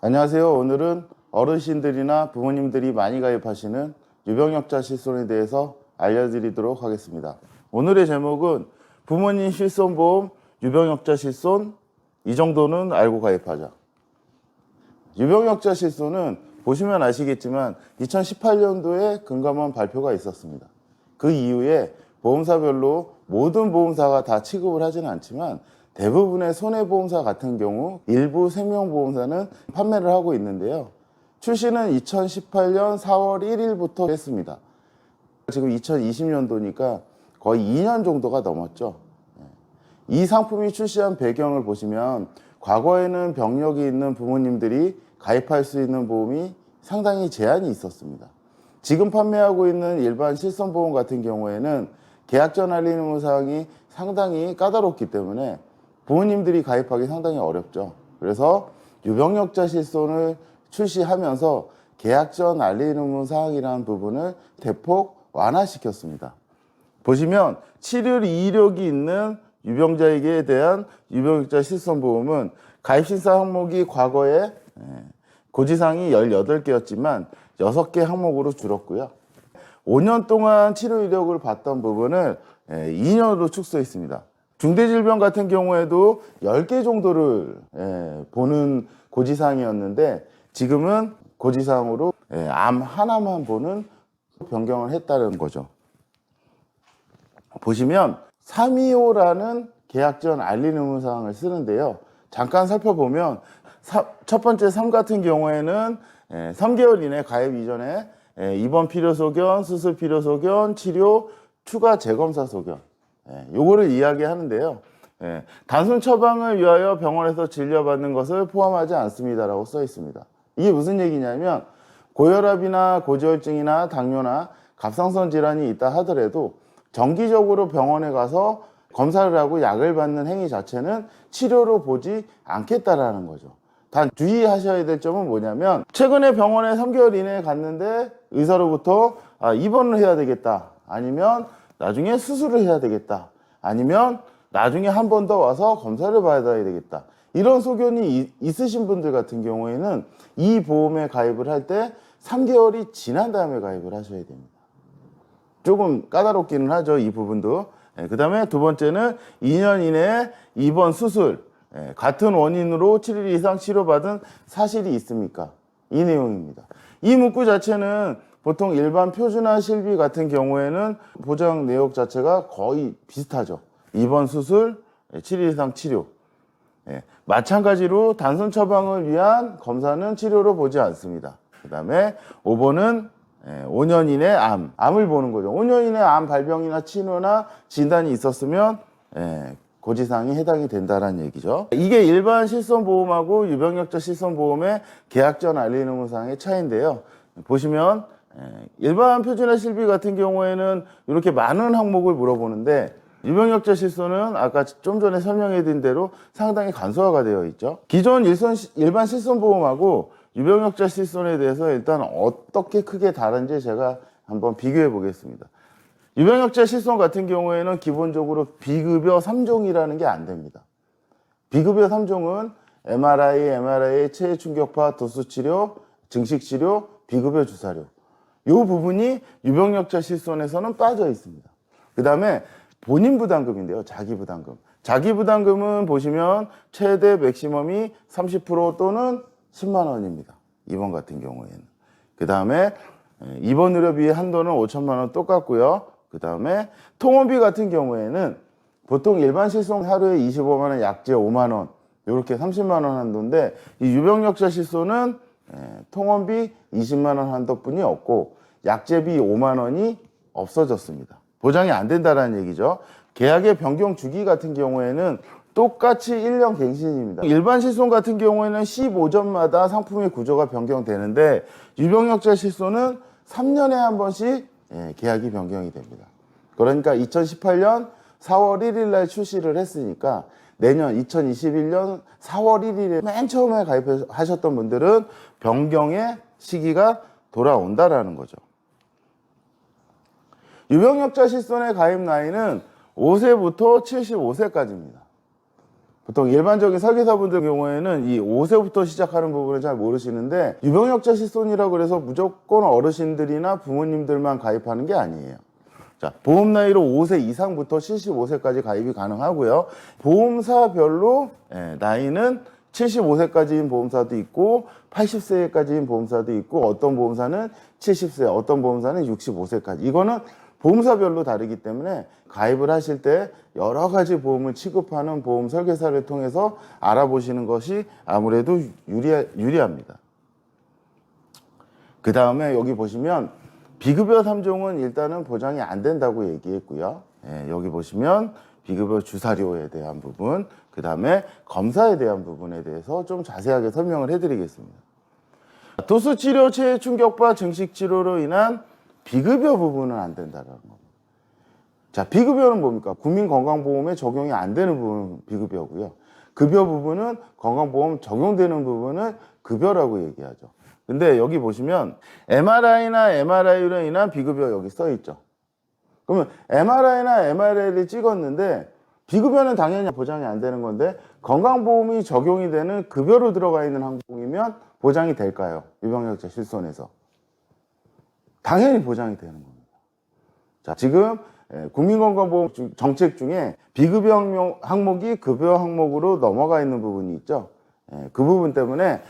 안녕하세요. 오늘은 어르신들이나 부모님들이 많이 가입하시는 유병역자 실손에 대해서 알려드리도록 하겠습니다. 오늘의 제목은 부모님 실손보험 유병역자 실손 이 정도는 알고 가입하자. 유병역자 실손은 보시면 아시겠지만 2018년도에 금감원 발표가 있었습니다. 그 이후에 보험사별로 모든 보험사가 다 취급을 하지는 않지만 대부분의 손해보험사 같은 경우 일부 생명보험사는 판매를 하고 있는데요. 출시는 2018년 4월 1일부터 했습니다. 지금 2020년도니까 거의 2년 정도가 넘었죠. 이 상품이 출시한 배경을 보시면 과거에는 병력이 있는 부모님들이 가입할 수 있는 보험이 상당히 제한이 있었습니다. 지금 판매하고 있는 일반 실손보험 같은 경우에는 계약 전 알리는 의무 사항이 상당히 까다롭기 때문에 부모님들이 가입하기 상당히 어렵죠. 그래서 유병력자 실손을 출시하면서 계약 전 알리는 의무 사항이라는 부분을 대폭 완화시켰습니다. 보시면 치료 이력이 있는 유병자에게 대한 유병자 실손보험은 가입신사 항목이 과거에 예, 고지사항이 18개였지만 6개 항목으로 줄었고요. 5년 동안 치료 이력을 봤던 부분을 2년으로 축소했습니다. 중대질병 같은 경우에도 10개 정도를 예, 보는 고지사항이었는데 지금은 고지사항으로 예, 암 하나만 보는 변경을 했다는 거죠. 보시면 325라는 계약 전 알리는 의무 사항을 쓰는데요. 잠깐 살펴보면 사- 첫 번째 3 같은 경우에는 예, 3개월 이내 가입 이전에 예, 입원 필요 소견, 수술 필요 소견, 치료, 추가 재검사 소견 예, 요거를 이야기하는데요. 예, 단순 처방을 위하여 병원에서 진료받는 것을 포함하지 않습니다라고 써 있습니다. 이게 무슨 얘기냐면 고혈압이나 고지혈증이나 당뇨나 갑상선 질환이 있다 하더라도 정기적으로 병원에 가서 검사를 하고 약을 받는 행위 자체는 치료로 보지 않겠다라는 거죠. 단 주의하셔야 될 점은 뭐냐면 최근에 병원에 3개월 이내에 갔는데 의사로부터 아, 입원을 해야 되겠다. 아니면 나중에 수술을 해야 되겠다. 아니면 나중에 한 번 더 와서 검사를 받아야 되겠다. 이런 소견이 이- 있으신 분들 같은 경우에는 이 보험에 가입을 할 때 3개월이 지난 다음에 가입을 하셔야 됩니다. 조금 까다롭기는 하죠, 이 부분도. 그 다음에 두 번째는 2년 이내에 입원 수술, 예, 같은 원인으로 7일 이상 치료받은 사실이 있습니까? 이 내용입니다. 이 문구 자체는 보통 일반 표준화 실비 같은 경우에는 보장 내역 자체가 거의 비슷하죠. 입원 수술, 예, 7일 이상 치료. 예, 마찬가지로 단순 처방을 위한 검사는 치료로 보지 않습니다. 그 다음에 5번은 5년 이내 암, 암을 보는 거죠. 5년 이내 암 발병이나 치료나 진단이 있었으면 예, 고지사항이 해당이 된다는 얘기죠. 이게 일반 실손보험하고 유병력자 실손보험의 계약 전 알리는 의무사항의 차이인데요. 보시면 예, 일반 표준화 실비 같은 경우에는 이렇게 많은 항목을 물어보는데 유병력자 실손은 아까 좀 전에 설명해 드린 대로 상당히 간소화가 되어 있죠. 기존 일선, 일반 실손보험하고 유병력자 실손에 대해서 일단 어떻게 크게 다른지 제가 한번 비교해 보겠습니다. 유병력자 실손 같은 경우에는 기본적으로 비급여 3종이라는 게 안 됩니다. 비급여 3종은 MRI, MRI, 체해 충격파, 도수 치료, 증식 치료, 비급여 주사료. 이 부분이 유병력자 실손에서는 빠져 있습니다. 그 다음에 본인 부담금인데요. 자기 부담금. 자기 부담금은 보시면 최대 맥시멈이 30% 또는 10만 원입니다. 이번 같은 경우에는. 그 다음에 입원 의료비 한도는 5천만 원 똑같고요. 그 다음에 통원비 같은 경우에는 보통 일반 실손 하루에 25만 원, 약제 5만 원, 이렇게 30만 원 한도인데 이 유병력자 실손은 예, 통원비 20만 원 한도뿐이 없고 약제비 5만 원이 없어졌습니다. 보장이 안 된다라는 얘기죠. 계약의 변경 주기 같은 경우에는 똑같이 1년 갱신입니다. 일반 실손 같은 경우에는 15점마다 상품의 구조가 변경되는데 유병력자 실손은 3년에 한 번씩 예, 계약이 변경이 됩니다. 그러니까 2018년 4월 1일 날 출시를 했으니까 내년 2021년 4월 1일에 맨 처음에 가입하셨던 분들은 변경의 시기가 돌아온다라는 거죠. 유병력자 실손의 가입 나이는 5세부터 75세까지입니다. 보통 일반적인 설계사분들 경우에는 이 5세부터 시작하는 부분을 잘 모르시는데 유병역자 실손이라고 그래서 무조건 어르신들이나 부모님들만 가입하는 게 아니에요. 자, 보험 나이로 5세 이상부터 75세까지 가입이 가능하고요. 보험사별로 예, 나이는 75세까지인 보험사도 있고 80세까지인 보험사도 있고 어떤 보험사는 70세, 어떤 보험사는 65세까지. 이거는 보험사별로 다르기 때문에 가입을 하실 때 여러 가지 보험을 취급하는 보험 설계사를 통해서 알아보시는 것이 아무래도 유리, 유리합니다. 그 다음에 여기 보시면 비급여 3종은 일단은 보장이 안 된다고 얘기했고요. 예, 여기 보시면 비급여 주사료에 대한 부분, 그 다음에 검사에 대한 부분에 대해서 좀 자세하게 설명을 해드리겠습니다. 도수치료, 체해 충격파, 증식치료로 인한 비급여 부분은 안 된다는 겁니다. 자, 비급여는 뭡니까? 국민건강보험에 적용이 안 되는 부분은 비급여고요. 급여 부분은 건강보험 적용되는 부분은 급여라고 얘기하죠. 근데 여기 보시면 MRI나 MRI로 인한 비급여 여기 써 있죠. 그러면 MRI나 MRI를 찍었는데 비급여는 당연히 보장이 안 되는 건데 건강보험이 적용이 되는 급여로 들어가 있는 항공이면 보장이 될까요? 유병력자 실손에서. 당연히 보장이 되는 겁니다. 자, 지금 예, 국민건강보험 중- 정책 중에 비급여 항목- 항목 이 급여 항목으로 넘어가 있는 부분이 있죠. 예, 그 부분 때문에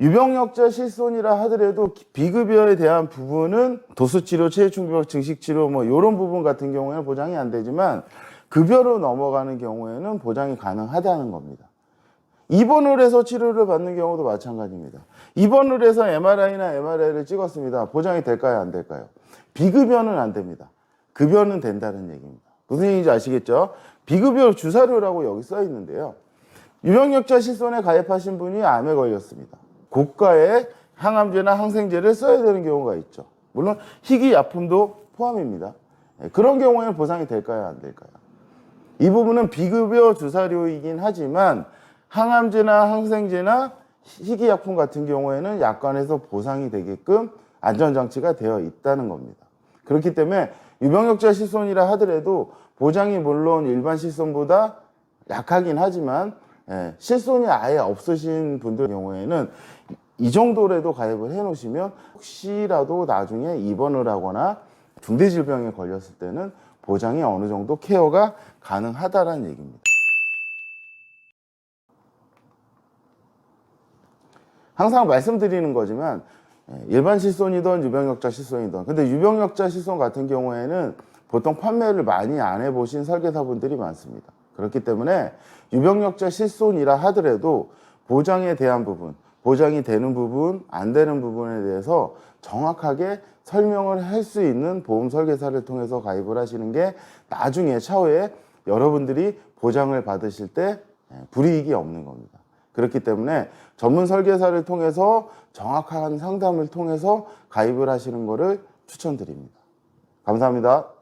유병력자 실손이라 하더라도 비급여에 대한 부분은 도수치료, 체해충격, 증식치료 뭐 이런 부분 같은 경우에는 보장이 안 되지만 급여로 넘어가는 경우에는 보장이 가능하다는 겁니다. 입원을 해서 치료를 받는 경우도 마찬가지입니다. 입원을 해서 MRI나 MRI를 찍었습니다. 보장이 될까요? 안 될까요? 비급여는 안 됩니다. 급여는 된다는 얘기입니다. 무슨 얘기인지 아시겠죠? 비급여 주사료라고 여기 써 있는데요. 유병력자 실손에 가입하신 분이 암에 걸렸습니다. 고가의 항암제나 항생제를 써야 되는 경우가 있죠. 물론 희귀약품도 포함입니다. 예, 그런 경우에는 보상이 될까요? 안 될까요? 이 부분은 비급여 주사료이긴 하지만 항암제나 항생제나 희귀약품 같은 경우에는 약관에서 보상이 되게끔 안전장치가 되어 있다는 겁니다. 그렇기 때문에 유병력자 실손이라 하더라도 보장이 물론 일반 실손보다 약하긴 하지만 예, 실손이 아예 없으신 분들 경우에는 이 정도라도 가입을 해 놓으시면 혹시라도 나중에 입원을 하거나 중대질병에 걸렸을 때는 보장이 어느 정도 케어가 가능하다라는 얘기입니다. 항상 말씀드리는 거지만 예, 일반 실손이든 유병력자 실손이든 근데 유병력자 실손 같은 경우에는 보통 판매를 많이 안 해보신 설계사분들이 많습니다. 그렇기 때문에 유병력자 실손이라 하더라도 보장에 대한 부분, 보장이 되는 부분, 안 되는 부분에 대해서 정확하게 설명을 할 수 있는 보험 설계사를 통해서 가입을 하시는 게 나중에 차후에 여러분들이 보장을 받으실 때 예, 불이익이 없는 겁니다. 그렇기 때문에 전문 설계사를 통해서 정확한 상담을 통해서 가입을 하시는 것을 추천드립니다. 감사합니다.